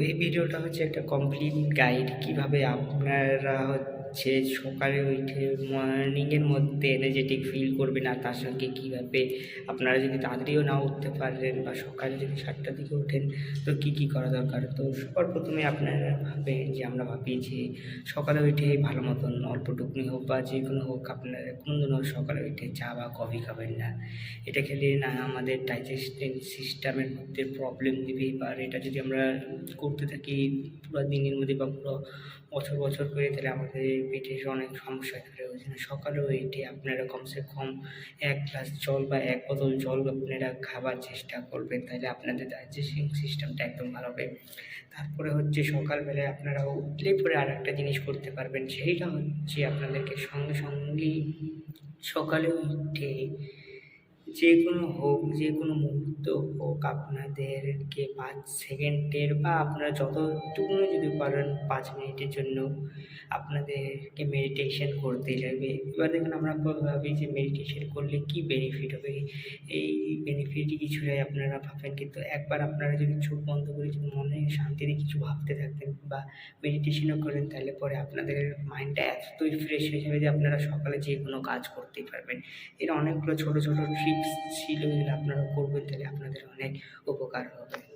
এই ভিডিওটা হচ্ছে একটা কমপ্লিট গাইড কীভাবে আপনারা হচ্ছে সকালে উঠে মর্নিংয়ের মধ্যে এনার্জেটিক ফিল করবেন আর তার সঙ্গে কীভাবে আপনারা যদি তাড়াতাড়িও না উঠতে পারেন বা সকালে যদি সাতটার দিকে ওঠেন, তো কী কী করা দরকার? তো সবার প্রথমে আপনারা ভাবেন যে, আমরা ভাবি যে, সকালে উঠে ভালো মতন অল্প অল্পটুকুনি হোক বা যে কোনো হোক, আপনারা কোনোদিনও সকালে উঠে চা বা কফি খাবেন না। এটা খেলে না আমাদের ডাইজেস্টিং সিস্টেমের মধ্যে প্রবলেম দিবে, বা এটা যদি আমরা করতে থাকি পুরো দিনের মধ্যে বা পুরো বছর বছর করে, তাহলে আমাদের পেটের অনেক সমস্যা করে ওই জন্য সকালে এটি আপনারা কমসে কম এক গ্লাস জল বা এক বোতল জল আপনারা খাবার চেষ্টা করবেন, তাহলে আপনাদের ডাইজেস্টিং সিস্টেমটা একদম ভালো হবে। তারপরে হচ্ছে সকালবেলায় আপনারা উঠলে পরে আর একটা জিনিস করতে পারবেন সেইটা হচ্ছে আপনাদেরকে সঙ্গে সঙ্গেই সকালে উঠে যে কোনো হোক, যে কোনো মুহূর্ত হোক, আপনাদেরকে পাঁচ সেকেন্ডের বা আপনারা যতটুকুনি যদি পারেন পাঁচ মিনিটের জন্য আপনাদেরকে মেডিটেশন করতে যাবে এবার দেখুন, আমরা ভাবি যে মেডিটেশন করলে কী বেনিফিট হবে? এই বেনিফিট কিছুটাই আপনারা ভাবেন কিন্তু একবার আপনারা যদি চোখ বন্ধ করে যদি মনে শান্তিতে কিছু ভাবতে থাকতেন বা মেডিটেশনও করেন, তাহলে পরে আপনাদের মাইন্ডটা এতই ফ্রেশ হয়ে যাবে যে আপনারা সকালে যে কোনো কাজ করতেই পারবেন। এর অনেকগুলো ছোটো ছোটো ট্রিপস ছিল আপনারা করবেন, তাহলে আপনাদের অনেক উপকার হবে।